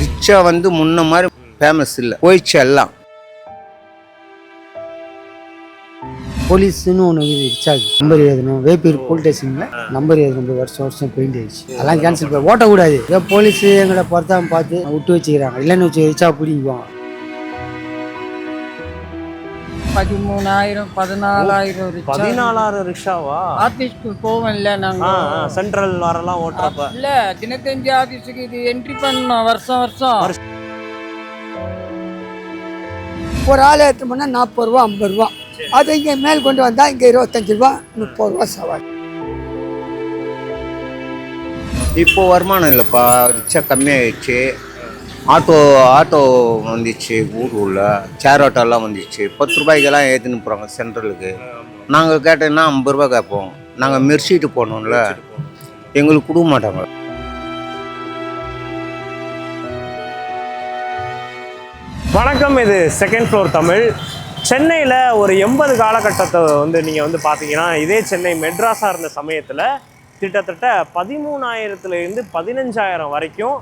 ரிச்சா வந்து முன்ன மாதிரி ஃபேமஸ் இல்லை. போயிடுச்சு எல்லாம். போலீஸ்னு ஒன்று ரிச்சார்ஜ் நம்பர் எழுதணும் வேப்பூர் போலீஸ் ஸ்டேஷனில் நம்பர் எழுதணும் வருஷம் வருஷம் பெயிண்ட் ஆயிடுச்சு. அதெல்லாம் கேன்சல் பண்ணி ஓட்டக்கூடாது. ஏன் போலீஸ் எங்களை பொறுத்தாம பார்த்து விட்டு வச்சுக்கிறாங்க. இல்லைன்னு வச்சு ரிச்சா பிடிக்குவாங்க பதிமூணாயிரம் பதினாலாயிரம் ரிக்ஷா. பதினாலாயிரம் ரிக்ஷாவா? ஆபீஸ்க்கு போவோம்ல நாங்க. ஆ ஆ, சென்ட்ரல் வரலாம் ஓட்டுறப்ப. இல்ல தினத்தஞ்சு ஆபீஸுக்கு இது என்ட்ரி பண்ணோம் வருஷம் வருஷம். ஒரு ஆள் எடுத்து போனால் நாற்பது ரூபா ஐம்பது ரூபா. அது இங்கே மேல் கொண்டு வந்தால் இங்கே இருபத்தஞ்சு ரூபா முப்பது ரூபா சவாரி. இப்போ வருமானம் இல்லைப்பா ரிச்சா கம்மியாயிடுச்சு. ஆட்டோ ஆட்டோ வந்துச்சு ஊர் உள்ள சேர் ஆட்டோலாம் வந்துச்சு. பத்து ரூபாய்க்கெல்லாம் ஏற்றின்னு போகிறாங்க சென்ட்ரலுக்கு. நாங்கள் கேட்டோன்னா ஐம்பது ரூபா கேட்போம். நாங்கள் மெர்சிட்டு போனோம்ல. எங்களுக்கு கொடுக்க மாட்டாங்க. வணக்கம் இது செகண்ட் ஃப்ளோர் தமிழ். சென்னையில் ஒரு எண்பது காலகட்டத்தை வந்து நீங்கள் வந்து பார்த்தீங்கன்னா இதே சென்னை மெட்ராஸாக இருந்த சமயத்தில் கிட்டத்தட்ட பதிமூணாயிரத்துலேருந்து பதினஞ்சாயிரம் வரைக்கும்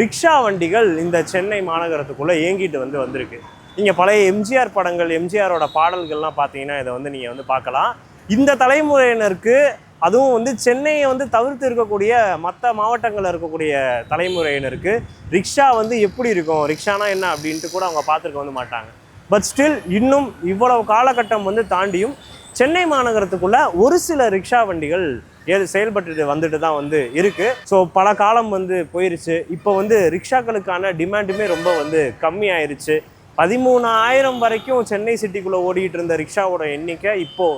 ரிக்ஷா வண்டிகள் இந்த சென்னை மாநகரத்துக்குள்ளே இயங்கிட்டு வந்து வந்திருக்கு. நீங்கள் பழைய எம்ஜிஆர் படங்கள் எம்ஜிஆரோட பாடல்கள்லாம் பார்த்தீங்கன்னா இதை வந்து நீங்கள் வந்து பார்க்கலாம். இந்த தலைமுறையினருக்கு அதுவும் வந்து சென்னையை வந்து தவிர்த்து இருக்கக்கூடிய மற்ற மாவட்டங்களில் இருக்கக்கூடிய தலைமுறையினருக்கு ரிக்ஷா வந்து எப்படி இருக்கும் ரிக்ஷானா என்ன அப்படின்ட்டு கூட அவங்க பார்த்துருக்க வந்து மாட்டாங்க. பட் ஸ்டில் இன்னும் இவ்வளவு காலகட்டம் வந்து தாண்டியும் சென்னை மாநகரத்துக்குள்ளே ஒரு சில ரிக்ஷா வண்டிகள் ஏது செயல்பட்டு வந்துட்டு தான் வந்து இருக்கு. ஸோ பல காலம் வந்து போயிருச்சு. இப்போ வந்து ரிக்ஷாக்களுக்கான டிமாண்டுமே ரொம்ப வந்து கம்மி ஆயிருச்சு பதிமூணாயிரம் வரைக்கும் சென்னை சிட்டிக்குள்ளே ஓடிக்கிட்டு இருந்த ரிக்ஷாவோட எண்ணிக்கை இப்போ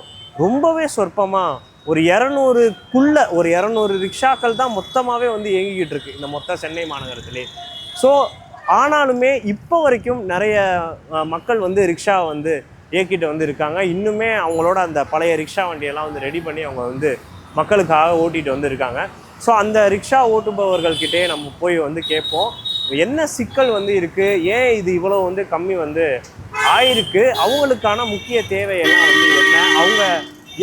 ரொம்பவே சொற்பமாக ஒரு இரநூறுக்குள்ள ஒரு இரநூறு ரிக்ஷாக்கள் தான் மொத்தமாகவே வந்து இயங்கிக்கிட்டு இருக்கு இந்த மொத்த சென்னை மாநகரத்திலே. ஸோ ஆனாலுமே இப்போ வரைக்கும் நிறைய மக்கள் வந்து ரிக்ஷா வந்து இயக்கிட்டு வந்து இருக்காங்க. இன்னுமே அவங்களோட அந்த பழைய ரிக்ஷா வண்டியெல்லாம் வந்து ரெடி பண்ணி அவங்க வந்து மக்களுக்காக ஓட்டிகிட்டு வந்து இருக்காங்க ஸோ அந்த ரிக்ஷா ஓட்டுபவர்கள்கிட்டே நம்ம போய் வந்து கேட்போம். என்ன சிக்கல் வந்து இருக்குது ஏன் இது இவ்வளோ வந்து கம்மி வந்து ஆயிருக்கு? அவங்களுக்கான முக்கிய தேவையெல்லாம் வந்து என்ன? அவங்க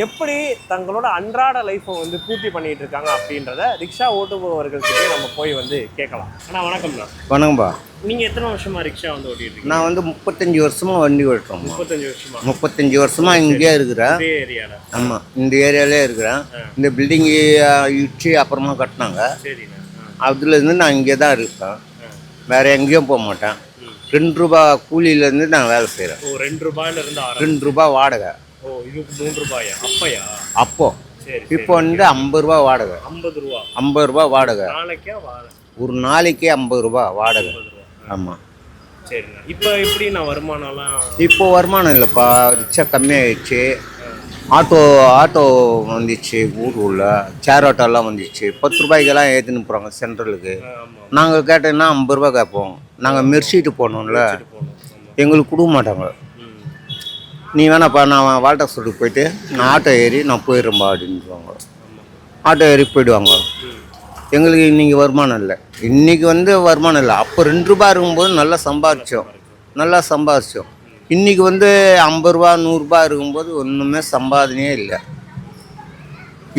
எப்படி தங்களோட அன்றாட லைஃப்பை வந்து பூர்த்தி பண்ணிட்டு இருக்காங்க அப்படின்றத ரிக்ஷா ஓட்டுபவர்கள்கிட்டே நம்ம போய் வந்து கேட்கலாம். அண்ணா வணக்கம்ண்ணா வணக்கம்பா. நீங்கள் எத்தனை வருஷமா ரிக்ஷா வந்து ஓட்டிட்டு நான் வந்து முப்பத்தஞ்சு வருஷமா வண்டி ஓட்டுறோம் முப்பத்தஞ்சு வருஷமா? முப்பத்தஞ்சு வருஷமா இங்கேயே இருக்கிறேன். ஏரியாவில் ஆமாம் இந்த ஏரியாலே இருக்கிறேன். இந்த பில்டிங்கு இடிச்சு அப்புறமா கட்டினாங்க. அதுலேருந்து நான் இங்கே தான் இருக்கேன். வேற எங்கேயும் போக மாட்டேன். ரெண்டு ரூபா கூலியிலேருந்து நான் வேலை செய்கிறேன் ரெண்டு ரூபாயில இருந்து ஆரம்பி ரெண்டு ரூபா வாடகை. ஓ இதுக்கு மூணு ரூபாயா? அப்பயா? அப்போ. சரி இப்போ வந்து ஐம்பது ரூபா வாடகை. ஐம்பது ரூபா. ஐம்பது ரூபா வாடகை. நாளைக்கே ஒரு நாளைக்கு ஐம்பது ரூபா வாடகை. ஆமாம் சரிண்ணா. இப்போ எப்படி நான் வருமானம்லாம்? இப்போ வருமானம் இல்லைப்பா. ரிச்சா கம்மியாயிடுச்சு. ஆட்டோ ஆட்டோ வந்துச்சு ஊர் உள்ள சேர் ஆட்டோலாம் வந்துச்சு. பத்து ரூபாய்க்கெல்லாம் ஏற்றின்னு போகிறாங்க சென்ட்ரலுக்கு. நாங்கள் கேட்டோன்னா ஐம்பது ரூபா கேட்போம். நாங்கள் மெர்சிட்டு போனோம்ல எங்களுக்கு கொடுக்க மாட்டாங்க. நீ வேணாப்பா நான் வால்டர் ஸ்டோருக்கு போயிட்டு நான் ஆட்டோ ஏறி நான் போயிடுறேன்பா அப்படின்றாங்க ஆட்டோ ஏறி போயிடுவாங்க. எங்களுக்கு இன்றைக்கி வருமானம் இல்லை. இன்றைக்கி வந்து வருமானம் இல்லை. அப்போ ரெண்டு ரூபா இருக்கும்போது நல்லா சம்பாதிச்சோம் நல்லா சம்பாதிச்சோம் இன்றைக்கி வந்து ஐம்பது ரூபா நூறுரூபா இருக்கும்போது ஒன்றுமே சம்பாதனையே இல்லை.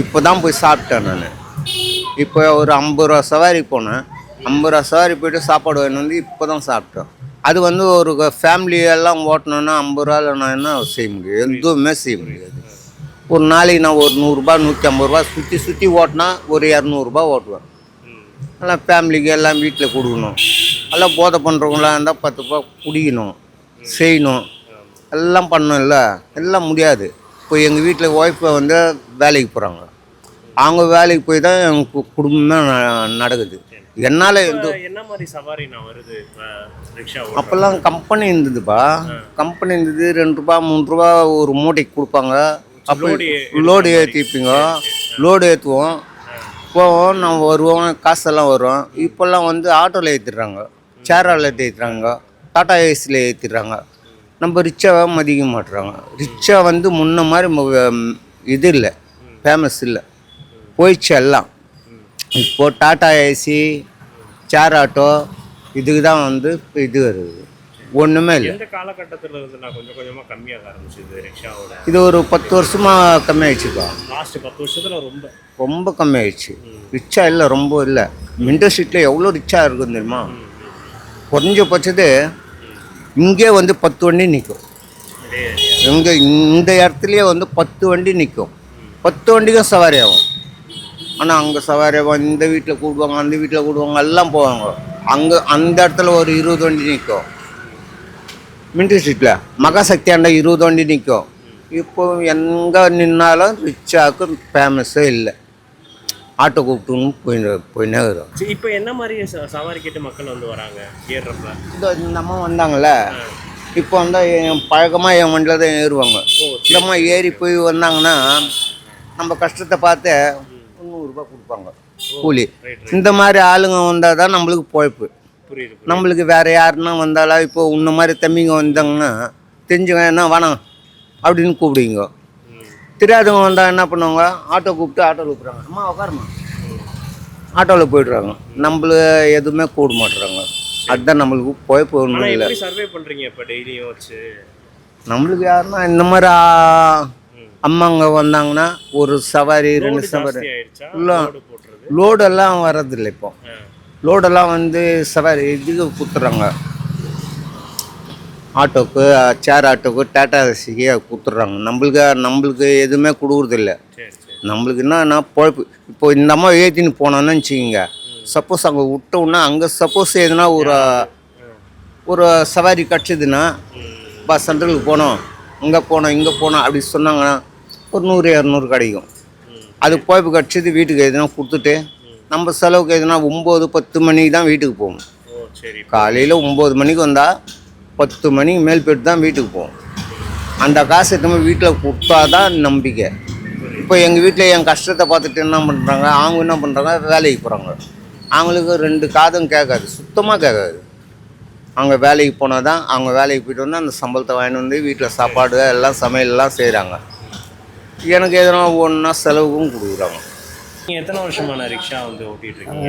இப்போ தான் போய் சாப்பிட்டேன் நான். இப்போ ஒரு ஐம்பது ரூபா சவாரி போனேன். ஐம்பது ரூபா சவாரி போயிட்டு சாப்பாடு வாங்கிட்டு வந்து இப்போ தான் சாப்பிட்டோம். அது வந்து ஒரு ஃபேமிலியெல்லாம் ஓட்டணுன்னா ஐம்பது ரூபாயில் நான் என்ன செய்ய முடியும்? எதுவுமே செய்ய முடியாது. ஒரு நாளைக்கு நான் ஒரு நூறுரூபா நூற்றி ஐம்பது ரூபா சுற்றி சுற்றி ஓட்டினா ஒரு இரநூறுபா ஓட்டுவேன். எல்லாம் ஃபேமிலிக்கு எல்லாம் வீட்டில் கொடுக்கணும். எல்லாம் போதை பண்ணுறவங்களாம் இருந்தால் பத்து ரூபா குடிக்கணும் செய்யணும். எல்லாம் பண்ணணும்ல? எல்லாம் முடியாது. இப்போ எங்கள் வீட்டில் ஒய்ஃபை வந்து வேலைக்கு போகிறாங்க அவங்க வேலைக்கு போய் தான் எங்கள் கு- குடும்பமே ந- நடக்குது. என்னால் இப்ப என்ன மாதிரி சவாரி நான் வருது ரிக்ஷா அப்போல்லாம் கம்பெனி இருந்ததுப்பா. கம்பெனி இருந்தது ரெண்டு ரூபா மூணு ரூபா ஒரு மூட்டைக்கு கொடுப்பாங்க. அப்போ லோடு ஏற்றிப்பீங்க லோடு ஏற்றுவோம் போவோம் நான் வருவோம் காசெல்லாம் வரும். இப்போல்லாம் வந்து ஆட்டோவில் ஏற்றிடுறாங்க சேரால் ஏற்றிடுறாங்க டாடா ஏசியில் ஏற்றிடுறாங்க நம்ம ரிச்சாவை மதிக்க மாட்டுறாங்க. ரிச்சா வந்து முன்ன மாதிரி இது இல்லை. ஃபேமஸ் இல்லை. போயிடுச்சு எல்லாம். இப்போ டாடா ஏசி சேர் ஆட்டோ இதுக்கு தான் வந்து இது வருது. ஒன்றுமே இல்லை. எந்த காலகட்டத்துல இருந்து நான் கொஞ்சம் கொஞ்சமா கம்மியாக ஆரம்பிச்சது ரிக்ஷாவோட? இது ஒரு பத்து வருஷமா கம்மியாயிடுச்சுப்பா லாஸ்ட் பத்து வருஷத்துல ரொம்ப. ரொம்ப கம்மியாயிடுச்சு ரிச்சா இல்லை ரொம்ப இல்லை. விண்டோ சீட்டில் எவ்வளோ ரிச்சா இருக்கும் தெரியுமா? குறைஞ்சபட்சது இங்கே வந்து பத்து வண்டி நிற்கும் இங்கே இந்த இடத்துலயே வந்து பத்து வண்டி நிற்கும் பத்து வண்டிக்கும் சவாரி ஆகும். ஆனால் அங்கே சவாரி இந்த வீட்டில் கூடுவாங்க அந்த வீட்டில் கூடுவாங்க எல்லாம் போவாங்க. அங்கே அந்த இடத்துல ஒரு இருபது வண்டி நிற்கும் மின்ட்ரி ஸ்ட்ரீட்டில் மகாசக்தியாண்ட இருபது வண்டி நிற்கும் இப்போ எங்கே நின்னாலும் ரிச்சாக்கு ஃபேமஸே இல்லை. ஆட்டோ கூப்பிட்டுன்னு போய் போயினே வரும். இப்போ என்ன மாதிரி சவாரி கேட்டு மக்கள் வந்து வராங்க? ஏறுறப்ப? இந்த அம்மா வந்தாங்கல்ல? இப்போ வந்து என் பழக்கமாக என் வண்டியில் தான் ஏறுவாங்க. இந்த அம்மா ஏறி போய் வந்தாங்கன்னா நம்ம கஷ்டத்தை பார்த்து நூறுரூபா கொடுப்பாங்க. கூலி. இந்த மாதிரி ஆளுங்க வந்தால் தான் நம்மளுக்கு பொழைப்பு. நம்மளுக்கு வேறு யாருன்னா வந்தாலும் இப்போ உன்ன மாதிரி தம்பிங்க வந்தாங்கன்னா தெரிஞ்சுங்க என்ன வேணாம் அப்படின்னு கூப்பிடுவீங்க. தெரியாதவங்க வந்தால் என்ன பண்ணுவாங்க? ஆட்டோ கூப்பிட்டு ஆட்டோவில் கூப்பிட்றாங்க அம்மா உட்காருமா ஆட்டோவில் போயிடுறாங்க. நம்மள எதுவுமே கூட மாட்டுறாங்க. அதுதான் நம்மளுக்கு பொழைப்பு ஒன்றும் இல்லை. சர்வே பண்றீங்க இப்ப டெய்லியும் வச்சு? நம்மளுக்கு யாருன்னா இந்த மாதிரி அம்மாங்க வந்தாங்கன்னா ஒரு சவாரி ரெண்டு சவாரி. இல்லை. லோடெல்லாம் வர்றதில்லை இப்போ. லோடெல்லாம் வந்து சவாரி இதுக்கு கொடுத்துட்றாங்க ஆட்டோக்கு சேர் ஆட்டோக்கு டாட்டா ஏசிக்கு கொடுத்துட்றாங்க நம்மளுக்கு நம்மளுக்கு எதுவுமே கொடுக்குறதில்ல. நம்மளுக்கு என்னன்னா பொழப்பு. இப்போ இந்த அம்மா ஏற்றின்னு போனோன்னு வச்சுக்கிங்க. சப்போஸ் அங்கே விட்டோம்னா அங்கே சப்போஸ் எதுனா ஒரு ஒரு சவாரி கிடச்சிதுன்னா பஸ் சென்டருக்கு போனோம். இங்கே போனோம் இங்கே போனோம் அப்படி சொன்னாங்கன்னா ஒரு நூறு இரநூறு கிடைக்கும். அது பொழப்பு கிடச்சிது வீட்டுக்கு எதுனா கொடுத்துட்டு நம்ம செலவுக்கு எதுனா ஒம்பது பத்து மணிக்கு தான் வீட்டுக்கு போவோம். காலையில் ஒம்பது மணிக்கு வந்தால் பத்து மணிக்கு மேல் போயிட்டு தான் வீட்டுக்கு போவோம். அந்த காசு எடுத்து வீட்டில் கொடுத்தா தான் நம்பிக்கை. இப்போ எங்கள் வீட்டில் என் கஷ்டத்தை பார்த்துட்டு என்ன பண்ணுறாங்க அவங்க என்ன பண்ணுறாங்க வேலைக்கு போகிறாங்க அவங்களுக்கு ரெண்டு காதும் கேட்காது. சுத்தமாக கேட்காது. அவங்க வேலைக்கு போனால் தான் அவங்க வேலைக்கு போயிட்டு வந்து அந்த சம்பளத்தை வாங்கிட்டு வந்து வீட்டில் சாப்பாடு எல்லாம் சமையல்லாம் செய்கிறாங்க எனக்கு எதனா ஒன்றா செலவுக்கும் கொடுக்குறாங்க. நீங்க எத்தனை வருஷமான ரிக்ஷா வந்து ஓட்டிட்டு இருக்கீங்க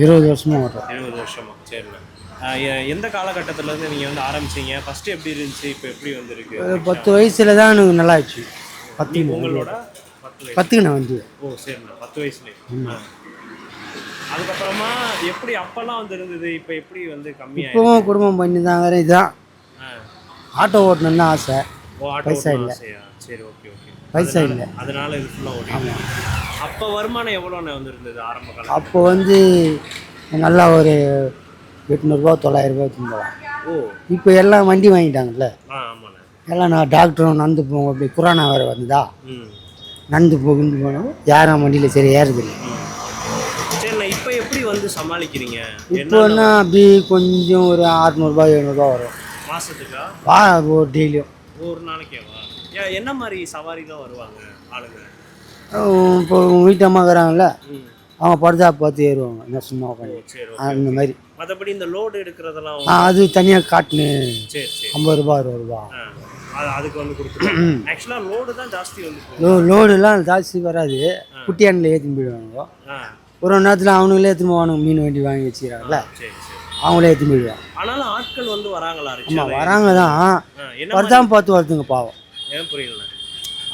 இருபது வருஷமாக ஓட்டுறோம். இருபது வருஷமா சரிண்ணா எந்த காலகட்டத்துல இருந்து நீங்க வந்து ஆரம்பிச்சீங்க? ஃபர்ஸ்ட் எப்படி இருந்துச்சு? இப்போ எப்படி வந்திருக்கு? ஒரு பத்து வயசுல தான் எனக்கு நல்லா ஆச்சு. பத்து உங்களோட பத்து வயசு. பத்துக்கு நான் வந்து. ஓ சரிண்ணா பத்து வயசுல ஆ. அதுக்கப்புறமா எப்படி அப்பெல்லாம் வந்து இருந்தது? இப்போ எப்படி வந்து கம்மியாயிருக்கு இப்போவும் குடும்பம் பண்ணி தான் வேறு இதுதான். ஆட்டோ ஓட்டணும்னு ஆசை. ஓ ஆட்டோ பைசா ஓட்டணும் இல்லை. ஆசையா? சரி ஓகே ஓகே. பைசா இல்லை அதனால இது ஃபுல்லாக ஓடி அப்போ வருமானம் எவ்வளோண்ணே வந்து இருந்தது ஆரம்ப காலம் அப்போ வந்து நல்லா ஒரு எட்நூறுபா தொள்ளாயிரரூபா போகலாம் ஓ. இப்போ எல்லாம் வண்டி வாங்கிட்டாங்கல்ல? எல்லாம் நான் டாக்டரும் நடந்து போவோம். அப்படி குரானா வேறு வந்ததா? நடந்து போகுன்னு போனோம். யாரும் வண்டியில் சரி ஏறுதில்லை இப்போ எப்படி வந்து சமாளிக்கிறீங்க? இப்போன்னா அப்படி கொஞ்சம் ஒரு அறநூறுபா எழுநூறுபா வரும். மாசத்துக்கா? வா ஒரு டெய்லியும் ஒரு நாளைக்கேவா? என்ன மாதிரி சவாரிலாம் வருவாங்க ஆளுங்க? இப்போ வீட்டு அம்மா இருக்கிறாங்கல்ல அவங்க படுதா பார்த்து ஏறுவாங்க. என்ன சும்மா உட்காந்து அந்த மாதிரி. மற்றபடி இந்த லோடு எடுக்கிறதெல்லாம் அது தனியாக காட்டுன்னு. ஐம்பது ரூபா அறுபது ரூபா. அதுக்கு வந்து ஆக்சுவலாக லோடு தான் ஜாஸ்தி வந்து போகும் லோ லோடுலாம் ஜாஸ்தி வராது. குட்டியானில் ஏற்றின்னு போயிடுவாங்க. ஒரு ஒரு நேரத்தில் அவனுங்களே திரும்ப அவனுங்க மீன் வண்டி வாங்கி வச்சுக்கிறாங்கல்ல. அவங்களே ஏற்றின்னு போயிடுவாங்க. ஆனாலும் ஆட்கள் வந்து வராங்களா ஆமாம் வராங்க தான். வருதான் பார்த்து வருதுங்க பாவம். ஏன் புரியல?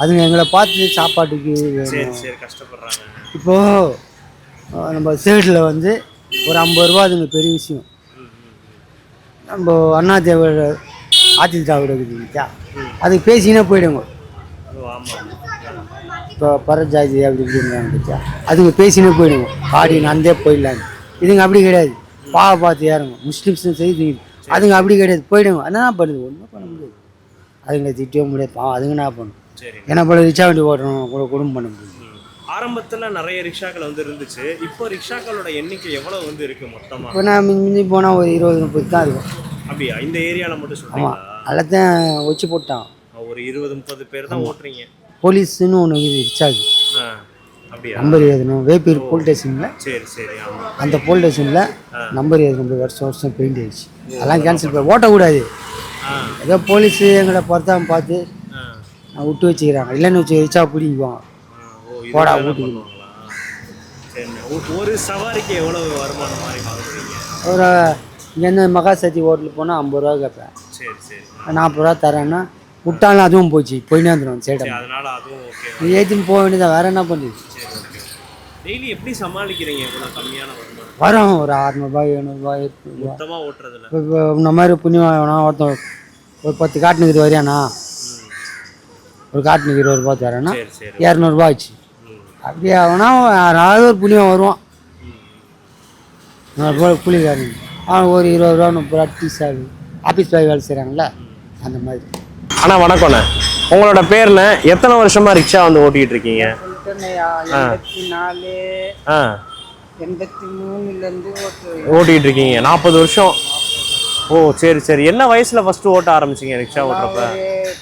அதுங்க எங்களை பார்த்து சாப்பாட்டுக்கு சரி சரி கஷ்டப்படுறாங்க. இப்போது நம்ம சேட்டில் வந்து ஒரு ஐம்பது ரூபா அதுங்க பெரிய விஷயம். நம்ம அண்ணா தேவர் ஆத்தி திராவிட இருக்குதுச்சா அதுக்கு பேசினே போயிடுங்க. இப்போ பரஜாதி அப்படி இப்படின்றாங்க அதுங்க பேசினே போயிடுங்க. பாடி நடந்தே போயிடலாங்க இதுங்க அப்படி கிடையாது. பாவ பார்த்து ஏறுங்க முஸ்லீம்ஸும் செய்து. அதுங்க அப்படி கிடையாது. போயிடுங்க. என்ன பண்ணுது. ஒன்றும் பண்ண முடியாது. அதுங்களை திட்டவே முடியாது பாவம் அதுங்க என்ன பண்ணும்? சரி. ஏன்னா போல ரிச்சா வண்டி ஓட்டுறோம் கூட குடும்பம் பண்ண முடியும். ஆரம்பத்துல நிறைய ரிக்ஷாக்கள் வந்து இருந்துச்சு. இப்போ ரிக்ஷாக்களோட எண்ணிக்கை எவ்வளவு வந்து இருக்கு மொத்தமா? இப்போ நான் மிஞ்சி மிஞ்சி போனால் ஒரு இருபது முப்பது தான் இருக்கும். அப்படியா? இந்த ஏரியால மட்டும் சொல்றீங்களா? எல்லாத்தையும் வச்சு போட்டான். ஒரு இருபது முப்பது பேர் தான் ஓட்டுறீங்க. போலீஸ்னு ஒன்று இருக்குது ரிச்சார்ஜ் ஆ அப்படியா? நம்பர் எழுதணும் வேப்பூர் போலீஸ் ஸ்டேஷனில். சரி சரி ஆமா. அந்த போலீஸ் ஸ்டேஷனில் நம்பர் எழுதணும் வருஷம் வருஷம் பெயிண்ட் ஆயிடுச்சு. அதெல்லாம் கேன்சல் பண்ணி ஓட்டக்கூடாது. ஏதோ போலீஸு எங்களை பொறுத்தாம பார்த்து விட்டு வச்சுக்கிறாங்க. இல்லைன்னு வச்சு ஆ, ஓ போடா, வீட்டுக்கு. ஒரு சவாரிக்கு எவ்வளவு வருமானம் மாதிரி ஒரு இங்கேருந்து மகாசக்தி ஹோட்டலுக்கு போனால் ஐம்பது ரூபா கேட்பேன். சரி சரி. நாற்பது ரூபா தரேன்னா விட்டாலும் அதுவும் போச்சு போயினே வந்துடும் சரி சேட்டம் அதனால அதுவும் ஏற்றின்னு போக வேண்டியதான் வேற என்ன பண்ணுது? டெய்லி எப்படி சமாளிக்கிறீங்க இவ்வளோ கம்மியான வரும். ஒரு அறநூறுபா எழுநூறுபா மொத்தமாக ஓட்டுறதுல. இப்போ இந்த மாதிரி புண்ணியம் வேணா ஒருத்தன் ஒரு பத்து காட்டுனுக்கு வரியாண்ணா ஒரு இருபது ரூபா தரேன்னா சரி சரி. இரநூறுபா ஆச்சு. ம். அப்படியே அவனா யாராவது ஒரு புண்ணியம் வருவான். கூலிக்காரன். அவன் ஒரு இருபது ரூபா முப்பது ரூபா டீ சாவி ஆஃபீஸ் பாய் வேலை செய்கிறாங்களா அந்த மாதிரி. அண்ணா வணக்கம்ண்ணே உங்களோட பேர்ண்ணே எத்தனை வருஷமா ரிக்ஷா வந்து ஓட்டிட்டு இருக்கீங்க? நாலு. ஆ. எண்பத்தி மூணுலேருந்து ஓட்டு ஓட்டிட்டு இருக்கீங்க நாற்பது வருஷம். ஓ சரி சரி. என்ன வயசுல ஃபர்ஸ்ட் ஓட்ட ஆரம்பிச்சீங்க ரிக்ஷா ஓட்டுறப்ப?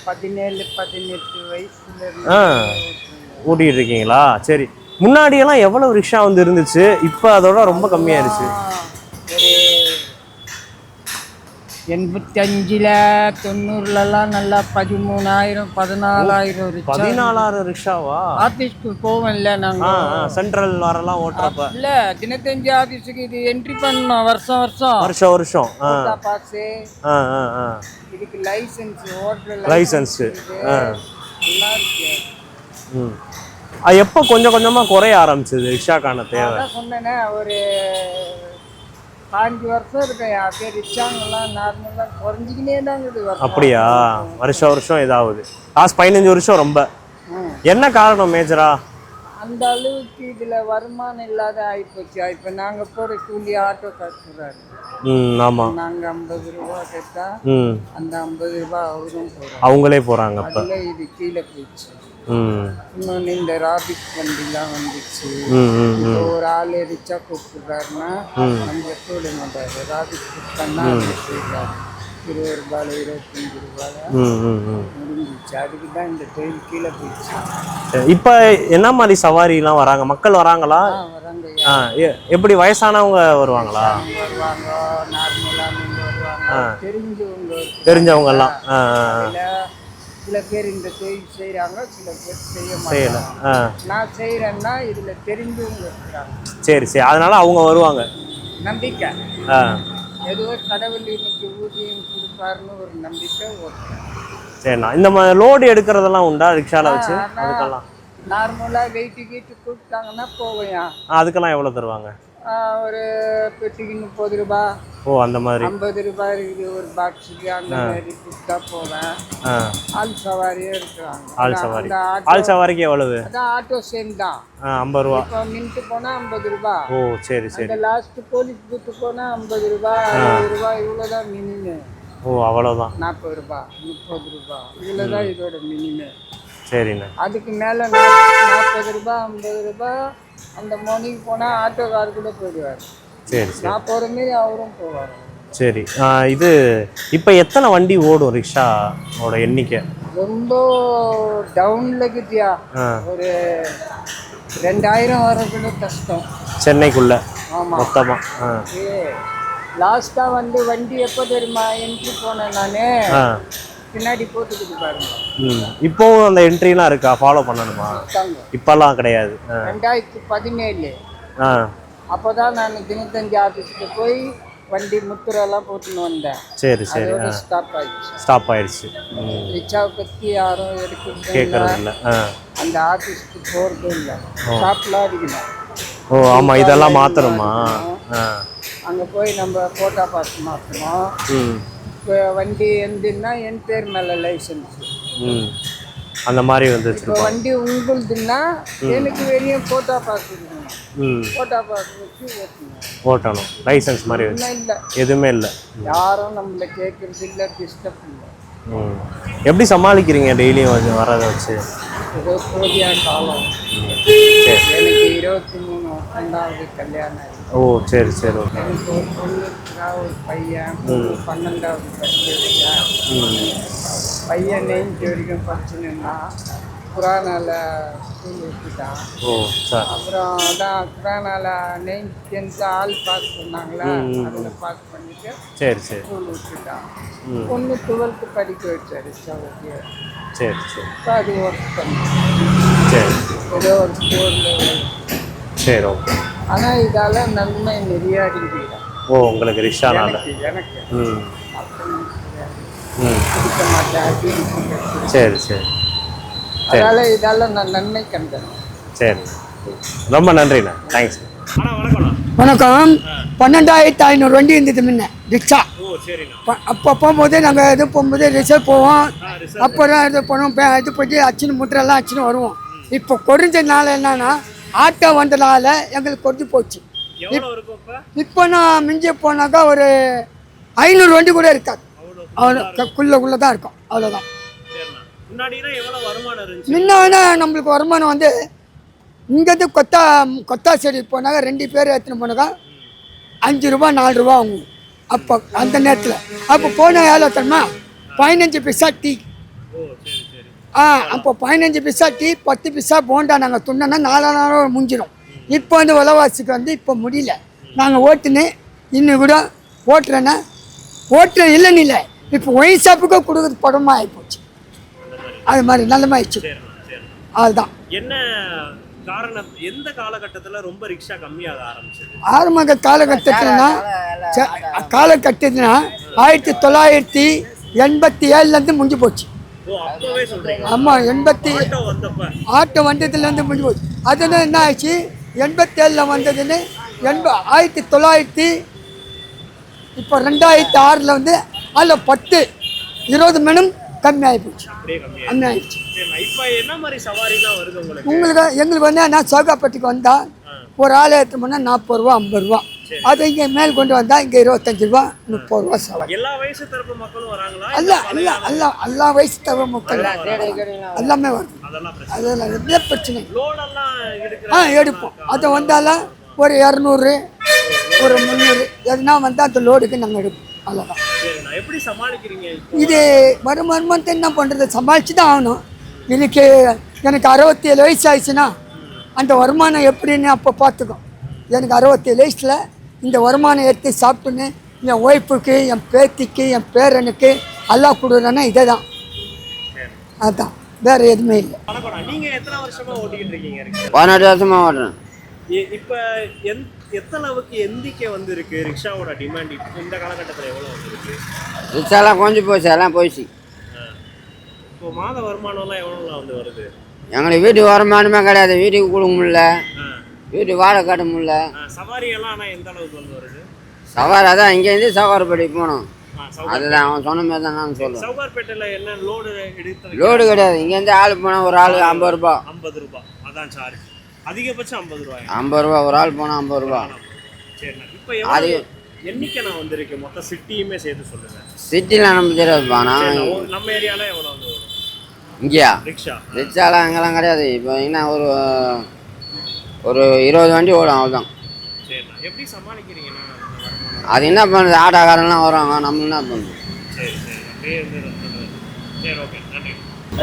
பதினேழு பதினெட்டு வயசுல ஆ. ஓட்டிட்டு இருக்கீங்களா சரி. முன்னாடியெல்லாம் எவ்வளவு ரிக்ஷா வந்து இருந்துச்சு? இப்போ அதோட ரொம்ப கம்மியாயிருச்சு ஒரு எண்பத்தி அஞ்சுல தொண்ணூறுலலாம் நல்லா பதிமூணாயிரம் பதினாலாயிரம் இருந்துச்சு. பதினாலாயிரம் ரிக்ஷாவா? ஆஃபீஸ்க்கு போவோம்ல ஆ நாங்க. ஆ, சென்ட்ரல் வரலாம் ஓட்டுறப்ப. இல்ல தினத்தஞ்சு ஆஃபீஸுக்கு இது என்ட்ரி பண்ணோம் வருஷம் வருஷம். வருஷம் வருஷம். ஆ. பாஸு இதுக்கு லைசன்ஸ் ஓட்டுற லைசன்ஸ் ஆ. நல்லா இருக்கு. அது எப்போ கொஞ்சம் கொஞ்சமாக குறைய ஆரம்பிச்சது ரிக்ஷாக்கான தேவை? அதான் சொன்னேனே ஒரு பாஞ்சு வருஷம் இருக்கு. அப்படியே ரிச்சாங்கெல்லாம் நார்மலாக குறைஞ்சிக்கினே வருஷம். அப்படியா? வருஷம் வருஷம் இதாகுது. லாஸ்ட் பதினஞ்சு வருஷம் ரொம்ப. என்ன காரணம் மேஜரா அந்த அளவுக்கு இதுல வருமானம் இல்லாத ஆயிப்போச்சு. இப்போ நாங்க போற கூலி ஆட்டோ கட்டுறாரு. ம் ஆமாம் நாங்க ஐம்பது ரூபா கேட்டா ம். அந்த ஐம்பது ரூபா அவரும் அவங்களே போகிறாங்க அப்போ. அதுல இது கீழே போயிடுச்சு. இன்னொன்று இந்த ராபிக் வண்டிலாம் வந்துச்சு. ஒரு ஆள் ரிச்சா கூப்பிடுறாருன்னா நம்ம கூட மாட்டாரு. ராபிக் கூப்பிட்டா செய்வார் இருபது ரூபாயில் இருபத்தஞ்சு ரூபாயில் ம் ம் ம். முடிஞ்சிச்சு. அதுக்கு தான் இந்த தொழில் கீழே போயிடுச்சு. இப்போ என்ன மாதிரி சவாரிலாம் வராங்க? மக்கள் வராங்களா? வராங்க எப்படி வயசானவங்க வருவாங்களா? வருவாங்க நார்மலாக வருவாங்க. தெரிஞ்சவங்க. தெரிஞ்சவங்க எல்லாம் சில பேர் இந்த தொழில் செய்கிறாங்க சில பேர் செய்ய செய்யல. மாட்டாங்க ஆ. நான் செய்கிறேன்னா இதில் தெரிஞ்சவங்க இருக்கிறாங்க. சரி சரி. அதனால அவங்க வருவாங்க. நம்பிக்கை. ஆ. ஏதோ கடவுள் இன்னைக்கு ஊதியம் கொடுப்பாருன்னு ஒரு நம்பிக்கை ஓட்டுறேன் சரிண்ணா இந்த மாதிரி லோடு எடுக்கிறதெல்லாம் உண்டா ரிக்ஷாவில் வச்சு? அதுக்கெல்லாம். நார்மலாக வெயிட்டு கீட்டு கூப்பிட்டாங்கன்னா போவேன். ஆ, அதுக்கெல்லாம் எவ்வளோ தருவாங்க? ஒரு பெட்டிக்கு முப்பது ரூபா. ஓ அந்த மாதிரி. ஐம்பது ரூபாய் இருக்குது ஒரு பாக்ஸுக்கு. அந்த மாதிரி கூப்பிட்டா போவேன். ஆள் சவாரியும் இருக்கிறாங்க ஆள் சவாரி. ஆள் சவாரிக்கு எவ்வளவு? அதான் ஆட்டோ சேம் தான். ஐம்பது ரூபா. இப்போ மின்ட்டு போனால் ஐம்பது ரூபா. ஓ சரி சரி. லாஸ்ட் போலீஸ் பூத்து போனால் ஐம்பது ரூபா அறுபது ரூபா இவ்வளோ தான் மினிமம் ஓ அவ்வளோதான் நாற்பது ரூபா முப்பது ரூபா. இவ்வளோ தான் இதோட மினிமம் சரிண்ணே. அதுக்கு மேலே நாற்பது ரூபா ஐம்பது ரூபா அந்த மணிக்கு போனால் ஆட்டோக்கார் கூட போயிடுவார். சரி சரி. நான் போகிற மாரி அவரும் போவார். சரி இது இப்போ எத்தனை வண்டி ஓடும் ரிக்ஷாவோட எண்ணிக்கை? ரொம்ப டவுனில் ஆ. ஒரு ரெண்டாயிரம் வர கூட கஷ்டம். சென்னைக்குள்ள ஆமாம் மொத்தமாக லாஸ்ட்டாக வந்து வண்டி எப்போ தெரியுமா? என்ட்ரி போனேன் நான். பின்னாடி போட்டுக்கிட்டு பாருங்க. ம். இப்போவும் அந்த என்ட்ரிலாம் இருக்கா? ஃபாலோ பண்ணணுமா? இப்போல்லாம் கிடையாது. ரெண்டாயிரத்தி பதினேழு. ஆ. அப்போ தான் நான் தினத்தஞ்சு ஆஃபீஸுக்கு போய் வண்டி முத்துரெல்லாம் போட்டுன்னு வந்தேன். சரி சரி. ஸ்டாப் ஆயிடுச்சு. ஸ்டாப் ஆயிடுச்சு. ரிச்சாவை பற்றி யாரும் எடுக்கிறது கேட்கறது இல்லை அந்த ஆஃபீஸ்க்கு போகிறதும் இல்லை. ஷாப்லாம் அடிக்கணும் ஓ ஆமாம் இதெல்லாம் மாற்றணுமா அங்கே போய் நம்ம ஃபோட்டோ பாஸ் மாற்றணும் வண்டி எந்துன்னா என் பேர் மேலே லைசன்ஸ் ம். அந்த மாதிரி வந்துச்சு இப்போ வண்டி உங்களுதுன்னா எனக்கு வெறியும் ஃபோட்டோ பாஸ் இருக்கணும் ம். ஃபோட்டோ வச்சு ஓட்டணும். லைசன்ஸ் மாதிரி இல்லை. எதுவுமே இல்லை. யாரும் நம்மளை கேட்கறது இல்லை டிஸ்டர்ப் இல்லை. எப்படி சமாளிக்கிறீங்க டெய்லியும் வரதை வச்சு? காலம். எனக்கு இருபத்தி மூணு ரெண்டாவது கல்யாணம் ஆயிடுச்சு. ஓ சரி சரி ஓகே. ஒரு பொண்ணு ஒரு பையன் பன்னெண்டாவது படிச்சிருக்கேன் பையன் நைன்த் வரைக்கும் படிச்சுன்னா குரானால விட்டுட்டான் ஓ சார். அப்புறம் அதான் குரானால நைன்த் டென்த்து ஆல் பாஸ் பண்ணாங்களா? அதில் பாஸ் பண்ணிட்டு சரி சரி. ஸ்கூல் விட்டுட்டான். பொண்ணு டுவெல்த்து படிக்க வச்சாரு சவுக்கு சரி சரி. இப்போ அது ஒர்க் பண்ணி. சரி. ஏதோ ஒரு ஸ்கூலில் சரி ஓகே. ஆனால் இதால் நன்மை நிறையா இருக்குது ஓ உங்களுக்கு ரிக்ஷானால எனக்கு ம். சரி சரி. அதனால இதால நான் நன்மை கண்டேன். சரி. ரொம்ப நன்றிண்ணா. தேங்க்ஸ் வணக்கம். பன்னெண்டாயிரத்தி ஐநூறு வண்டி இருந்தது முன்ன ரிக்ஷா. அப்போ போகும்போது நாங்கள் இது போகும்போது ரிசர்வ் போவோம். அப்புறம் இது பண்ணுவோம். பே- இது போயிட்டு அச்சுன்னு முட்டரெல்லாம் அச்சுன்னு வருவோம். இப்போ குறைஞ்சதுனால என்னன்னா ஆட்டோ வந்தனால எங்களுக்கு குறைஞ்சி போச்சு. எவ்வளோ இருக்கும் இப்போ இப்போ நான் மிஞ்சி போனாக்கா ஒரு ஐநூறு வண்டி கூட இருக்காது. அவ்வளோ குள்ளக்குள்ளே தான் இருக்கும். அவ்வளோதான் சரிண்ணா. முன்னாடினா எவ்வளோ வருமானம் இருந்துச்சு? முன்ன நம்மளுக்கு வருமானம் வந்து இங்கேருந்து கொத்தா கொத்தா செடி போனாக்கா ரெண்டு பேர் எடுத்துன்னு போனாக்கா அஞ்சு ரூபா நாலு ரூபா வாங்குவோம். அப்போ அந்த நேரத்தில். அப்போ போன எவ்வளோ தெரியுமா பதினஞ்சு பைசா டீ. ஆ அப்போ பதினஞ்சு பைசா டீ பத்து பைசா போண்டா நாங்கள் துண்ணோன்னா நாலு நாளும் முடிஞ்சிடும் இப்போ வந்து விலைவாசிக்கு வந்து இப்போ முடியல. நாங்கள் ஓட்டுன்னு இன்னும் கூட ஓட்டுறேன்னா ஓட்டுறேன் இல்லைன்னு இல்லை. இப்போ ஒயின் ஷாப்புக்கு கொடுக்குறது படமாக ஆகிப்போச்சு அது மாதிரி நல்லமாயிடுச்சு அதுதான். என்ன காரணம் எந்த காலகட்டத்தில் ரொம்ப ரிக்ஷா கம்மியாக ஆரம்பிச்சது? ஆரம்ப காலகட்டத்தில்னா ச- காலகட்டத்தினா ஆயிரத்தி தொள்ளாயிரத்தி எண்பத்தி ஏழுலேருந்து முடிஞ்சு போச்சு. ஆமாம் எண்பத்தி ஆட்டோ வந்ததுலேருந்து முடிஞ்சு போச்சு. அதுன்னு என்ன ஆச்சு எண்பத்தேழில் வந்ததுன்னு எண்ப ஆயிரத்தி தொள்ளாயிரத்தி இப்போ ரெண்டாயிரத்தி ஆறில் வந்து அதில் பத்து இருபது மணம் போச்சு. கம்மியாக கம்மி ஆயிடுச்சு சரிண்ணா இப்போ என்ன மாதிரி சவாரிலாம் வருது உங்களுக்கு? உங்களுக்கு எங்களுக்கு வந்து நான் சோகாப்பட்டிக்கு வந்தால் ஒரு ஆள் எடுத்து போனால் நாற்பது ரூபா ஐம்பது ரூபா. அது இங்கே மேல் கொண்டு வந்தால் இங்கே இருபத்தஞ்சி ரூபா முப்பது ரூபா சவாரி எல்லா வயசு தரப்பு மக்களும் வராங்களா? அல்ல அல்ல அல்ல எல்லா வயசு தவிர மக்கள் எல்லாமே வருது அதெல்லாம் எந்த பிரச்சனை ஆ எடுப்போம். அது வந்தாலும் ஒரு இரநூறு ஒரு முந்நூறு எதுனா வந்தால் அந்த லோடுக்கு நாங்கள் எடுப்போம். அவ்வளோதான் எப்படி சமாளிக்கிறீங்க இது வரும் வருமானத்தை என்ன பண்ணுறது சமாளித்து தான் ஆகணும். எனக்கு எனக்கு அறுபத்தேழு வயசு ஆயிடுச்சுன்னா அந்த வருமானம் எப்படின்னு அப்போ பார்த்துக்கோ. எனக்கு அறுபத்தேழு வயசில் இந்த வருமானம் எடுத்து சாப்பிட்டுன்னு என் ஒய்ஃபுக்கு என் பேத்திக்கு என் பேரனுக்கு எல்லாம் கொடுக்குறேன்னா இதே தான் அதுதான் வேறு எதுவுமே இல்லை. வணக்கம்ண்ணா. நீங்க எத்தனை வருஷமா ஓட்டிக்கிட்டு இருக்கீங்க? பதினெட்டு வருஷமா ஓட்டுறேன். இ- இப்ப எந் எத்தனை அளவுக்கு எந்திக்கை வந்து இருக்கு ரிக்ஷாவோட டிமாண்ட் இந்த காலகட்டத்தில் எவ்வளோ வந்துருக்கு? ரிக்ஷாலாம் கொஞ்சம் போச்சு எல்லாம் போயிடுச்சு. இப்போ மாத வருமானம்லாம் எவ்வளோலாம் வந்து வருது? எங்களுக்கு வீட்டுக்கு வருமானமே கிடையாது. வீட்டுக்கு கொடுக்க முடியல. வீட்டுக்கு வாடகை கட்ட முடியல சவாரி எல்லாம் ஆனால் எந்த அளவுக்கு வந்து வருது? சவாரி அதான் இங்கேருந்து சவாரிப்படி போகணும் அதுதான் அவன் சொன்ன மாதிரி தான் நான் சொல்லுவேன். சவுகார்பேட்டையில் என்ன லோடு எடுத்து லோடு கிடையாது. இங்கேருந்து ஆள் போனால் ஒரு ஆள் ஐம்பது ரூபா. ஐம்பது ரூபாய் அதான் சார்ஜ் அதிகபட்சம் ஐம்பது ரூபாய்? ஐம்பது ரூபா ஒரு ஆள் போனால் ஐம்பது ரூபா. சரிண்ணா இப்போ எவ்வளோ எண்ணிக்கை நான் வந்திருக்கு மொத்த சிட்டியுமே சேர்த்து சொல்லுங்க. சிட்டியில் நம்ம தெரியாதுப்பா நான் நம்ம ஏரியாவில் எவ்வளோ வந்து இங்கேயா? ரிக்ஷா. ரிக்ஷாலாம் அங்கெல்லாம் கிடையாது. இப்போ என்ன ஒரு ஒரு இருபது வண்டி ஓடும் அவ்வளோதான் எப்படி சமாளிக்கிறீங்கண்ணா? அது என்ன பண்ணுறது ஆட்டோக்காரன்லாம் வருவாங்க நம்ம என்ன பண்ணுறது சரி சரி. அப்படியே இருந்து run பண்றது. சரி ஓகே. நன்றி.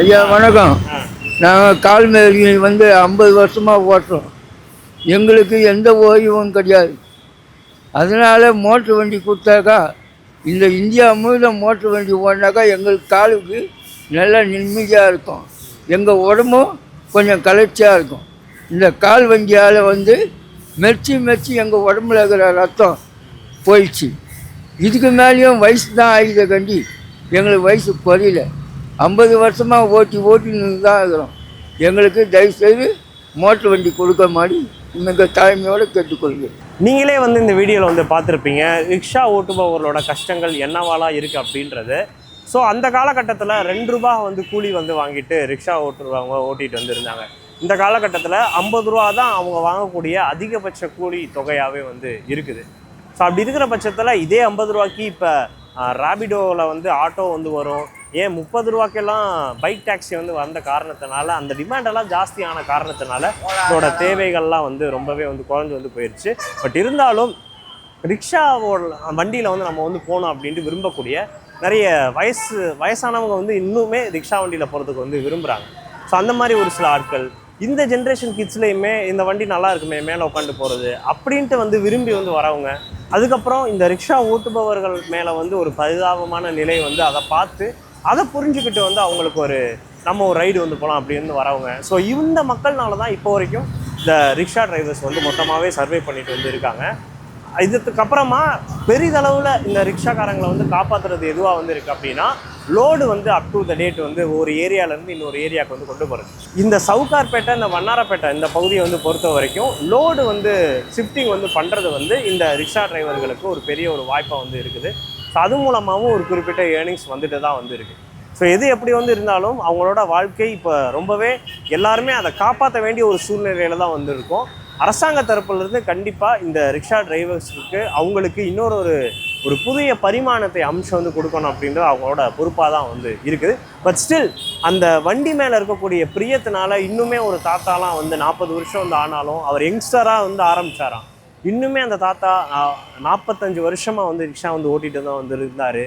ஐயா வணக்கம். நாங்கள் கால்மேரி வந்து ஐம்பது வருஷமாக ஓட்டுறோம். எங்களுக்கு எந்த ஓய்வும் கிடையாது. அதனால் மோட்ரு வண்டி கொடுத்தாக்கா இந்த இந்தியா முழுவதும் மோட்ரு வண்டி ஓடினாக்கா எங்களுக்கு காலுக்கு நல்லா நிம்மதியாக இருக்கும். எங்கள் உடம்பும் கொஞ்சம் கலர்ச்சியாக இருக்கும். இந்த கால் வண்டியால் வந்து மெர்ச்சி மெர்ச்சி எங்கள் உடம்புல இருக்கிற ரத்தம் போயிடுச்சு. இதுக்கு மேலேயும் வயசு தான் ஆகித கண்டி. எங்களுக்கு வயசு குறையில. ஐம்பது வருஷமாக ஓட்டி ஓட்டின்னு தான் இருக்கிறோம். எங்களுக்கு தயவுசெய்து மோட்ரு வண்டி கொடுக்க மாதிரி மிக தாழ்மையோடு கேட்டுக்கொள்கிறேன். நீங்களே வந்து இந்த வீடியோவில் வந்து பார்த்துருப்பீங்க ரிக்ஷா ஓட்டுபவர்களோட கஷ்டங்கள் என்னவாலாம் இருக்குது அப்படின்றது. ஸோ அந்த காலகட்டத்தில் ரெண்டு ரூபா வந்து கூலி வந்து வாங்கிட்டு ரிக்ஷா ஓட்டுறவங்க ஓட்டிகிட்டு வந்துருந்தாங்க. இந்த காலகட்டத்தில் ஐம்பது ரூபா தான் அவங்க வாங்கக்கூடிய அதிகபட்ச கூலி தொகையாகவே வந்து இருக்குது. ஸோ அப்படி இருக்கிற பட்சத்தில் இதே ஐம்பது ரூபாய்க்கு இப்போ ராபிடோவில் வந்து ஆட்டோ வந்து வரும். ஏன் முப்பது ரூபாய்க்கெல்லாம் பைக் டாக்ஸி வந்து வந்த காரணத்தினால அந்த டிமாண்டெல்லாம் ஜாஸ்தியான காரணத்தினால இதோட தேவைகள்லாம் வந்து ரொம்பவே வந்து குறைஞ்சு வந்து போயிடுச்சு பட் இருந்தாலும் ரிக்ஷாவோட வண்டியில் வந்து நம்ம வந்து போகணும் அப்படின்ட்டு விரும்பக்கூடிய நிறைய வயசு வயசானவங்க வந்து இன்னுமே ரிக்ஷா வண்டியில் போகிறதுக்கு வந்து விரும்புகிறாங்க ஸோ அந்த மாதிரி ஒரு சில ஆட்கள் இந்த ஜென்ரேஷன் கிட்ஸ்லேயுமே இந்த வண்டி நல்லா இருக்குமே மேலே உட்காந்து போகிறது அப்படின்ட்டு வந்து விரும்பி வந்து வரவங்க அதுக்கப்புறம் இந்த ரிக்ஷா ஓட்டுபவர்கள் மேலே வந்து ஒரு பரிதாபமான நிலை வந்து அதை பார்த்து அதை புரிஞ்சுக்கிட்டு வந்து அவங்களுக்கு ஒரு நம்ம ஒரு ரைடு வந்து போகலாம் அப்படின்னு வரவங்க. ஸோ இந்த மக்கள்னால தான் இப்போ வரைக்கும் இந்த ரிக்ஷா டிரைவர்ஸ் வந்து மொத்தமாகவே சர்வே பண்ணிட்டு வந்து இருக்காங்க. இதுக்கு அப்புறமா பெரிதளவில் இந்த ரிக்ஷாக்காரங்களை வந்து காப்பாற்றுறது எதுவாக வந்து இருக்குது அப்படின்னா லோடு வந்து அப் டு த டேட் வந்து ஒரு ஏரியாவிலேருந்து இன்னொரு ஏரியாவுக்கு வந்து கொண்டு போகிறது இந்த சவுகார்பேட்டை இந்த வண்ணாரப்பேட்டை இந்த பகுதியை வந்து பொறுத்த வரைக்கும் லோடு வந்து ஷிஃப்டிங் வந்து பண்ணுறது வந்து இந்த ரிக்ஷா டிரைவர்களுக்கு ஒரு பெரிய ஒரு வாய்ப்பாக வந்து இருக்குது. ஸோ அது மூலமாகவும் ஒரு குறிப்பிட்ட ஏர்னிங்ஸ் வந்துட்டு தான் வந்து இருக்குது ஸோ எது எப்படி வந்து இருந்தாலும் அவங்களோட வாழ்க்கை இப்போ ரொம்பவே எல்லாருமே அதை காப்பாற்ற வேண்டிய ஒரு சூழ்நிலையில் தான் வந்திருக்கும் அரசாங்க தரப்புலேருந்து கண்டிப்பாக இந்த ரிக்ஷா டிரைவர்ஸுக்கு அவங்களுக்கு இன்னொரு ஒரு ஒரு புதிய பரிமாணத்தை அம்சம் வந்து கொடுக்கணும் அப்படின்றது அவங்களோட பொறுப்பாக தான் வந்து இருக்குது. பட் ஸ்டில் அந்த வண்டி மேலே இருக்கக்கூடிய பிரியத்தினால இன்னுமே ஒரு தாத்தாலாம் வந்து நாற்பது வருஷம் வந்து ஆனாலும் அவர் யங்ஸ்டராக வந்து ஆரம்பிச்சாராம். இன்னுமே அந்த தாத்தா நாற்பத்தஞ்சு வருஷமாக வந்து ரிக்ஷா வந்து ஓட்டிகிட்டு தான் வந்து இருந்தார்.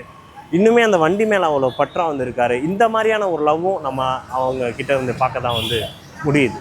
இன்னுமே அந்த வண்டி மேலே அவ்வளோ பற்றா வந்து இருக்காரு. இந்த மாதிரியான ஒரு லவ்வும் நம்ம அவங்க கிட்ட வந்து பார்க்க தான் வந்து முடியுது.